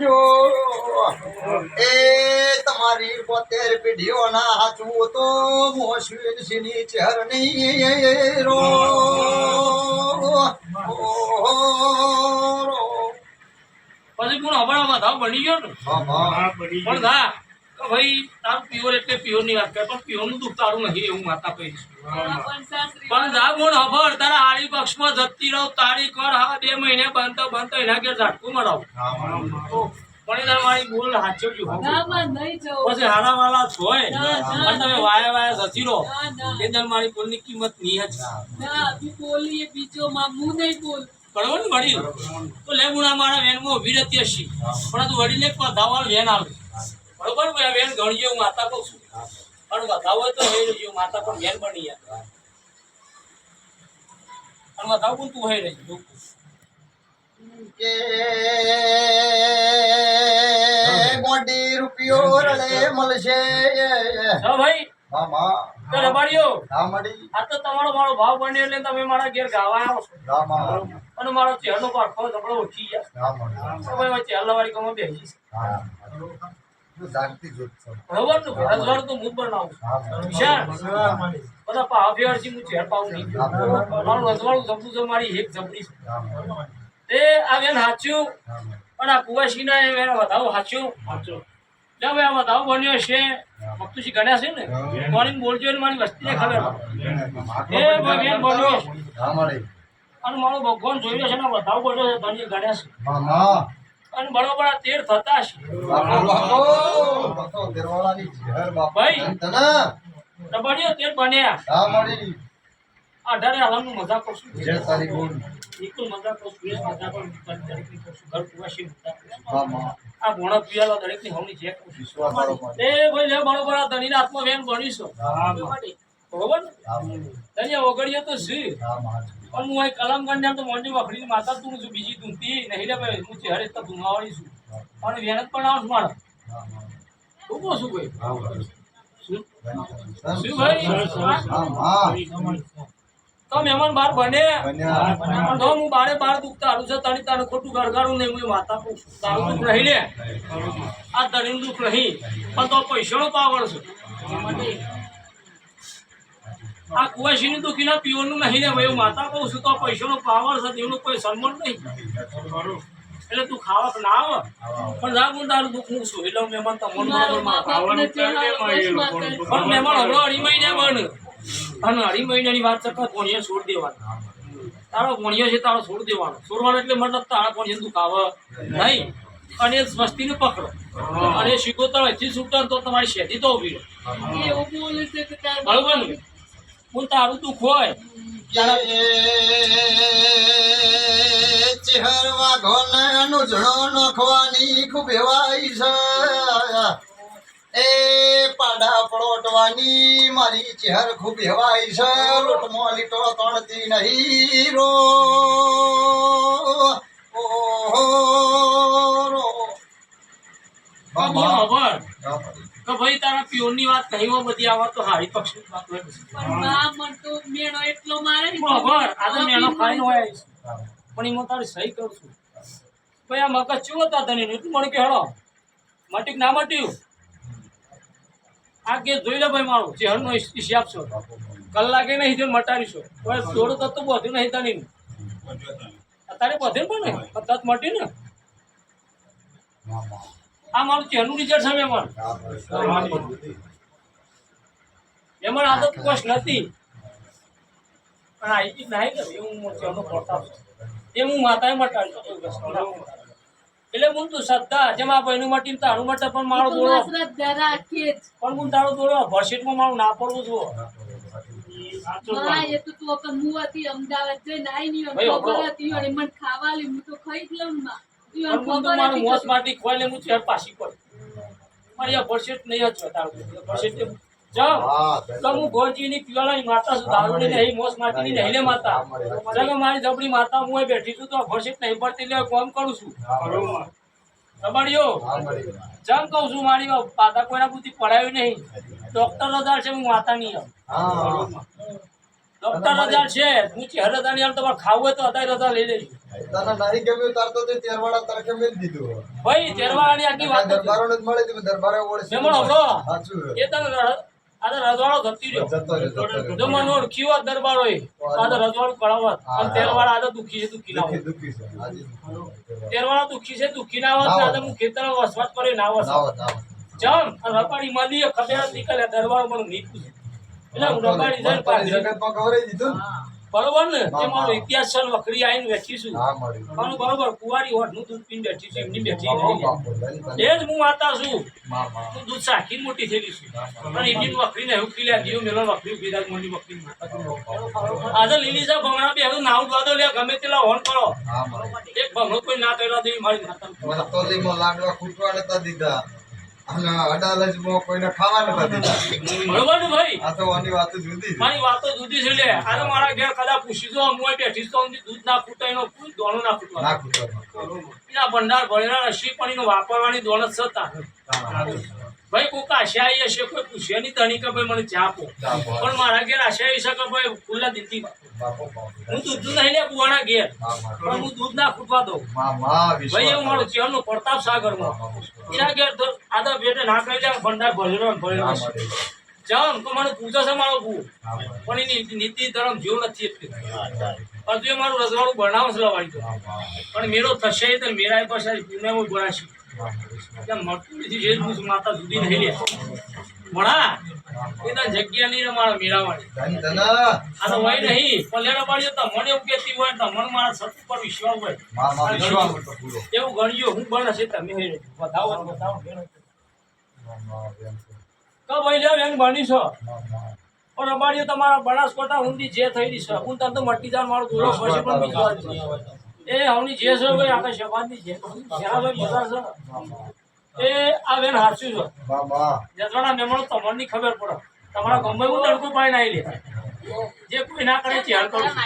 જો એ તમારી બોતેર પેઢીઓના હાચવું તો મોશવીનસિંહની ચરણી રો. પછી પણ હમણાં બની ગયો ને? પણ ના ભાઈ તારું પ્યોર એટલે પ્યોરની વાત કરે પણ પ્યોરનું દુઃખ તારું નહીં એવું માતા કહીશ પણ જા ગુણ હબર તારા હારી પક્ષમાં જતી રહો તારી કર હા બે મહિને બનતો બનતો એના ઘેર ઝાટકું મરાવ. પણ મારી બોલ પછી હારા વાળા છોય અને તમે વાયા વાયા જતી રહો. એ દર મારી બોલની કિંમત નહીં બરોબર ને વડીલ. તો લે ગુણા મારા વેનમાં ઊભી રહેતી હશે. પણ તું વડીલે પધાવાળ વેન આવે બરોબર મેં બેન વેન હું માતા કહું છું પણ વધાવો હોય તો હે રહીજો માતા પણ બેન બની યાર અને વધાવ પણ તું હે રહીજો મોટી રૂપિયો રળે મળશે. હા ભાઈ? મામા તો રબાડીઓ આ તો તમારો મારો ભાવ બન્યો એટલે તમે મારા ઘેર ગાવા આવ્યો છો. અને મારો ચહેરો પારખો ઝબડો ઉઠી ગયા. ભાઈ ચહેરા વાળી કમો બેસી હા. જાગતી જોત છો. બરોબર ને રજવાડું તો હું બનાવું વિશાળ. બધા પાવ્યારથી હું ચહેર પાઉં નહીં. મારું રજવાડું જબરું છે મારી એક જબરી છે. તે આ બેન હાચ્યું. પણ આ કુવાસીના એ વધાવો હાચ્યું. લે ભાઈ આ વધાવો બન્યો છે. ભક્તુશી ગણ્યા છે ને? કોની બોલજો મારી વસ્તીને ખબર. એ અને મારો ભગવાન જોઈ રહ્યો છે ને વધાવો બન્યો છે ધન્ય ગણ્યા છે. અને બરોબર આ તેર થતા છે. ભાઈ. તેર બન્યા. અઢારે આલમનું મજાક કરશું. જય તારી મજાક કરશું. એ મજાક પણ દરેકની કરશું. ઘર કુવાસી મજાક. આ ભોણો પિયાલો દરેકની હવની જે કરશું એ ભાઈ લે બરોબર આ ધણી આત્મા વેન બનીશું બરોબર. ને? રામ ઓગળીએ તો છે રામ પણ હું અહીં કલમ ગણ્યા તો મોંડી વખડી માતા તું છું બીજી તું તી નહીં લે ભાઈ હું ચહેરે તો ધુમાવાળી છું. અને વેન પણ આવું મારા શું કહું છું ભાઈ? શું? ભાઈ? તો મહેમાન બાર બને. પણ તો હું બારે બાર દુખતા હારું છે તારી તારે ખોટું ગરગાડું નહીં હું માતા કહું તારું દુઃખ નહીં લે. આ તારી દુઃખ નહીં. પણ તો પૈસાનો પાવર છે. આ કુવાસીની કિના પીઓનું નહીં ને ભાઈ માતા કહું છું તો પૈસાનો પાવર છે તેનું કોઈ સન્માન નહીં. એટલે તું ખાવા ના આવ. પણ જા હું તારું દુઃખ હું છું એટલે મહેમાન તમને પણ મહેમાન હમણાં અઢી મહિને બન. અને અઢી મહિનાની વાત છે કોણીએ છોડ દેવાના. તારો ભોણિયો છે તારો છોડ દેવાનો. છોડવાનો એટલે મતલબ તારા કોણીએ તું ખાવા નહીં. અને એ વસ્તીને પકડો. અને શીખોતર હજી છૂટો તો તમારી શેતી તો ઊભી રહે. બરોબર ને? હું તારું દુઃખ હોય ચહેરવા ઘોને નુજણો નખવાની ખૂબ એવાઈ છે. એ પાડા પળોટવાની મારી ચહેર ખૂબ એવાઈ છે. લૂંટમો લીટો તણતી નહીં રો કે તારા તારા પ્યોરની વાત કહી હોય બધી આવા તો હારી પક્ષની વાત હોય બધી. ખબર આ તો મેણો ખાઈને હોય પણ એમાં તારી સહી કરું છું. ભાઈ આ મગજ ચેવો હતા તને એટલું મને કે હેડો મટીક ના મટ્યું? આ કે જોઈ લે ભાઈ મારો ચહેર નો હિસાબ છો. કલાકે નહીં જો મટાડીશું કોઈ તો તત્વ બધું નહીં તને અત્યારે બધે પણ ને તત મટ્યું ને. આ મારું ચહેરું રિઝલ્ટ છે મેમણ. મેમણ આ તો કોશ નથી. પણ આઈટી નહીં કરે એવું ચહેરનો ચહેરો પડતા એ હું માતાએ મટાડી શકું એવું વસ્તુ ના. એટલે હું તું શ્રદ્ધા જેમ આ ભાઈનું મટીને તારું મટે પણ મારો દોડો પણ હું તારો દોડો ભરશીટમાં મારું ના પડવું જુઓ. અમદાવાદ જઈને આઈ ની ભાઈ, ખબર હતી મને ખાવા લી હું તો ખાઈ જ લઉં ને માં. હું તો મારું મોસ કે- માટી ખોઈને હું ચેર પાછી પડ મારી આ નહીં જ જાઓ. હું ગોરજીની પીવાળાની માતા છું દારૂની નહીં મોસ માટીની નહીં લે માતા. ચાલો મારી જબરી માતા હું બેઠી છું તો આ ભરશીટ નહીં પડતી એટલે કોમ કરું છું. રબાડીઓ જમ કહું છું મારી પાતા કોઈના બુદ્ધિ પડાયું નહીં. ડોક્ટર રજાર છે હું માતા નહીં આવું. ડોક્ટર રજા છે. ઊંચી રજા ની તમારે ખાવું હોય તો અત્યારે રજા લઈ લેજો. તને નારી ગમ્યું તાર તો તે તેરવાડા તરકે મેં દીધું ભાઈ તેરવાળાની આખી વાત દરબારો ને મળે તે દરબારે ઓળખી મેમણ હંભળો. સાચું એ તને આ તો રજવાડો ધરતી રહ્યો. જો મને ઓળખ્યું હોત દરબારો એ. આ તો રજવાડું કળાવત અને તેરવાડા આ તો દુઃખી છે દુખી ના દુઃખી હોત. છે આજે દુઃખી છે. તેરવાળા દુઃખી છે દુઃખી ના હોત ના ને આ. તો હું ખેતરમાં વસવાટ કર્યો ના વસવાટ. જમ રપાડી મળી ખબર હતી દરબારો પણ નીકળું છે. એટલે હું રબાડી જઈને ભણતરની જગતમાં ખવડાવી દીધું બરોબર ને? હા, મારો ઇતિહાસ છે ને આવીને બેઠી છું. હા, મળ્યું. પણ બરોબર કુંવારી દૂધ પીને બેઠી છું એમની બેઠી બાપો, નહીં બાપો, બેન, તને- એ જ હું માતા છું. મા, મા. હું દૂધ સાખીને મોટી થયેલી છું. અને એમની વખરીને એવું ખીલે દીવ મેલો વખરી ઊભી રાખ મોટી વખરી આજે લીલી છે ભમણા બે હવે નાવ દો લે ગમે તેલા હોન કરો. એક ભમણો કોઈ ના કર્યા દેવી મારી માતા દીધા. અને અડાલજમાં કોઈને ખાવા નતા બરોબર ભાઈ? આ તો આની વાત જુદી મારી વાતો જુદી છે લે. આજે મારા ઘેર કદાચ પૂછી જો હું બેઠી તો દૂધ ના ફૂટાય નો દોણો ના ના ફૂટવા ભંડાર ભરેલા રસી પાણીનો વાપરવાની દોણ જ સત્તા ભાઈ કોક આશાઈ હશે કોઈ પૂછે નહીં તણી કે ભાઈ મને ચા આપો. પણ મારા ઘેર આશાઈ છે કે ભાઈ ખુલ્લા દીધી. હું દૂધ નહીં લે કુવાના ઘેર. પણ હું દૂધ ના ફૂટવા દઉં. ભાઈ એવું મારું કરો. નું પ્રતાપ સાગરમાં. માં એના ઘેર આદા ભેટે ના કરી દે ભંડાર ભરેલો ભરેલો. જામ તો મને પૂછો છે મારો ભૂ પણ એની નીતિ ધર્મ જેવું નથી એટલી. હજુ મારું રજવાડું બનાવ છે લવાડી. પણ મેળો થશે તો મેરા પાસે પુણ્યમાં ભરાશે મા, મા, મળતું નથી જે જ હું માતા જુદી નહીં લે ભણા એ જગ્યા નહીં રે મારા મેળાવાળી ધન ધના. આ તો હોય નહીં પણ લેવા પાડીએ તો મને એવું કહેતી હોય તો મને મારા સત ઉપર વિશ્વાસ હોય મા, મા, વિશ્વાસ હતો પૂરો. એવું ગણ્યો હું બને છે તમે બતાવો બતાવો. તો ભાઈ લે એમ ભણી છો. પણ અમારી તમારા બનાસકાંઠા ઊંધી જે થઈ રહી છે હું તમને મટી જાણ મારું દોરો પણ છે. એ હવની જે છે ભાઈ આપણે શબાદની છે જ્યાં ભાઈ બધા છે મા, મા. એ આ બેન હાચું છે. જેટલા ખબર પડે તમારા ગમે હું તડકો પાણી આવી લે જે કોઈ ના કરે ચેર કરો છું.